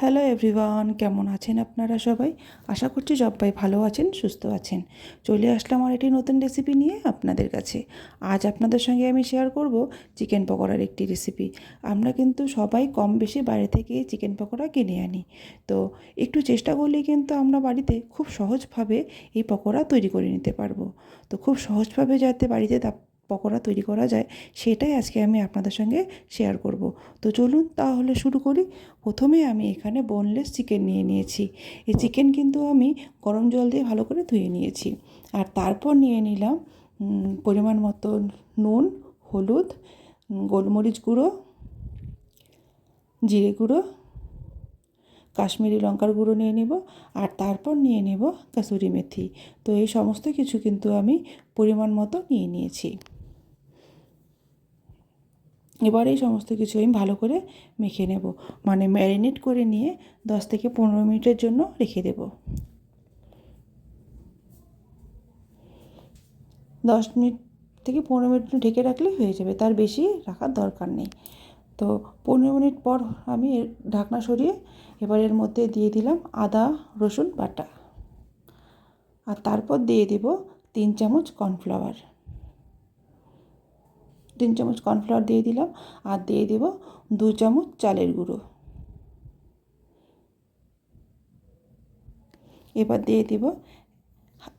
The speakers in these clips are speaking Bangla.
হ্যালো এভরিওয়ান কেমন আছেন আপনারা সবাই? আশা করছি সবাই ভালো আছেন, সুস্থ আছেন। চলে আসলাম আর একটি নতুন রেসিপি নিয়ে আপনাদের কাছে। আজ আপনাদের সঙ্গে আমি শেয়ার করব চিকেন পকোড়ার একটি রেসিপি আমরা কিন্তু সবাই কম বেশি বাইরে থেকে চিকেন পকোড়া কিনে আনি। তো একটু চেষ্টা করলেই কিন্তু আমরা বাড়িতে খুব সহজভাবে এই পকোড়া তৈরি করে নিতে পারব। তো খুব সহজভাবে যাতে বাড়িতে পকোড়া তৈরি করা যায়, সেটাই আজকে আমি আপনাদের সঙ্গে শেয়ার করব। তো চলুন তাহলে শুরু করি। প্রথমে আমি এখানে বোনলেস চিকেন নিয়ে নিয়েছি। এই চিকেন কিন্তু আমি গরম জল দিয়ে ভালো করে ধুয়ে নিয়েছি। আর তারপর নিয়ে নিলাম পরিমাণ মতো নুন, হলুদ গোলমরিচ গুঁড়ো, জিরে গুঁড়ো, কাশ্মীরি লঙ্কার গুঁড়ো নিয়ে নেব, আর তারপর নিয়ে নেব কাসুরি মেথি। তো এই সমস্ত কিছু কিন্তু আমি পরিমাণ মতো নিয়ে নিয়েছি। এবার এই সমস্ত কিছু আমি ভালো করে মেখে নেব। মানে ম্যারিনেট করে নিয়ে দশ থেকে পনেরো মিনিটের জন্য রেখে দেব। দশ মিনিট থেকে পনেরো মিনিট ঢেকে রাখলেই হয়ে যাবে, তার বেশি রাখার দরকার নেই। তো পনেরো মিনিট পর আমি ঢাকনা সরিয়ে এবার এর মধ্যে দিয়ে দিলাম আদা, রসুন বাটা। আর তারপর দিয়ে দেব তিন চামচ কর্নফ্লাওয়ার তিন চামচ কর্নফ্লাওয়ার দিয়ে দিলাম আর দিয়ে দেব দু চামচ চালের গুঁড়ো। এবার দিয়ে দেব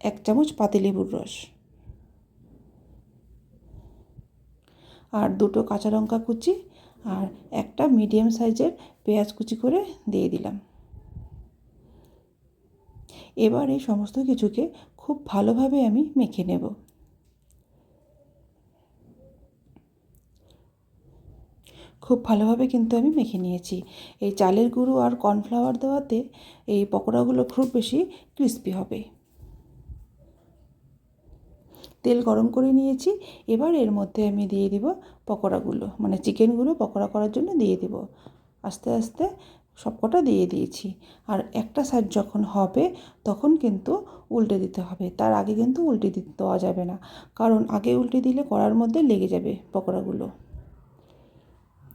এক চামচ পাতিলেবুর রস। আর দুটো কাঁচা লঙ্কা কুচি আর একটা মিডিয়াম সাইজের পেঁয়াজ কুচি করে দিয়ে দিলাম। এবার এই সমস্ত কিছুকে খুব ভালোভাবে আমি মেখে নেব। খুব ভালোভাবে কিন্তু আমি মেখে নিয়েছি। এই চালের গুঁড়ো আর কর্নফ্লাওয়ার দেওয়াতে এই পকোড়াগুলো খুব বেশি ক্রিস্পি হবে। তেল গরম করে নিয়েছি। এবার এর মধ্যে আমি দিয়ে দিব পকোড়াগুলো। মানে চিকেনগুলো পকোড়া করার জন্য দিয়ে দিব। আস্তে আস্তে সবকটা দিয়ে দিয়েছি। আর একটা সাইড যখন হবে, তখন কিন্তু উল্টে দিতে হবে। তার আগে কিন্তু উল্টে দিতে দেওয়া যাবে না। কারণ আগে উল্টে দিলে কড়ার মধ্যে লেগে যাবে পকোড়াগুলো।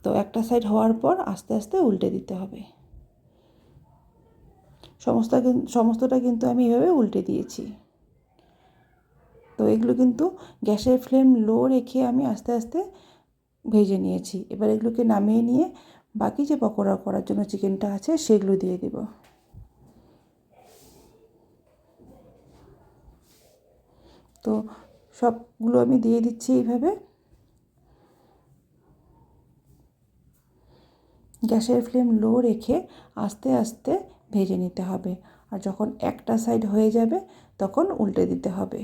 তো একটা সাইড হওয়ার পর আস্তে আস্তে উল্টে দিতে হবে। সমস্ত সমস্তটা কিন্তু আমি এভাবে উল্টে দিয়েছি। তো এগুলো কিন্তু গ্যাসের ফ্লেম লো রেখে আমি আস্তে আস্তে ভেজে নিয়েছি। এবার এগুলোকে নামিয়ে নিয়ে বাকি যে পকোড়া করার জন্য চিকেনটা আছে সেগুলো দিয়ে দেব। তো সবগুলো আমি দিয়ে দিচ্ছি এইভাবে। গ্যাসের ফ্লেম লো রেখে আস্তে আস্তে ভেজে নিতে হবে। আর যখন একটা সাইড হয়ে যাবে, তখন উল্টে দিতে হবে।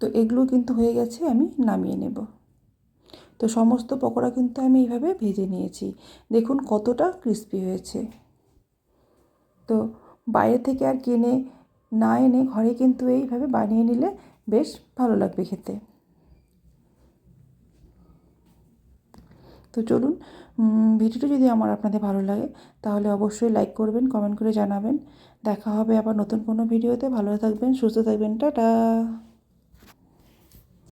তো এগুলো কিন্তু হয়ে গেছে, আমি নামিয়ে নেব। তো সমস্ত পকোড়া কিন্তু আমি এইভাবে ভেজে নিয়েছি। দেখুন কতটা ক্রিস্পি হয়েছে। তো বাইরে থেকে আর কিনে না এনে ঘরে কিন্তু এইভাবে বানিয়ে নিলে বেশ ভালো লাগবে খেতে। তো চলুন ভিডিওটি যদি আমার আপনাদের ভালো লাগে, তাহলে অবশ্যই লাইক করবেন কমেন্ট করে জানাবেন। দেখা হবে আবার নতুন কোনো ভিডিওতে। ভালো থাকবেন, সুস্থ থাকবেন, টাটা।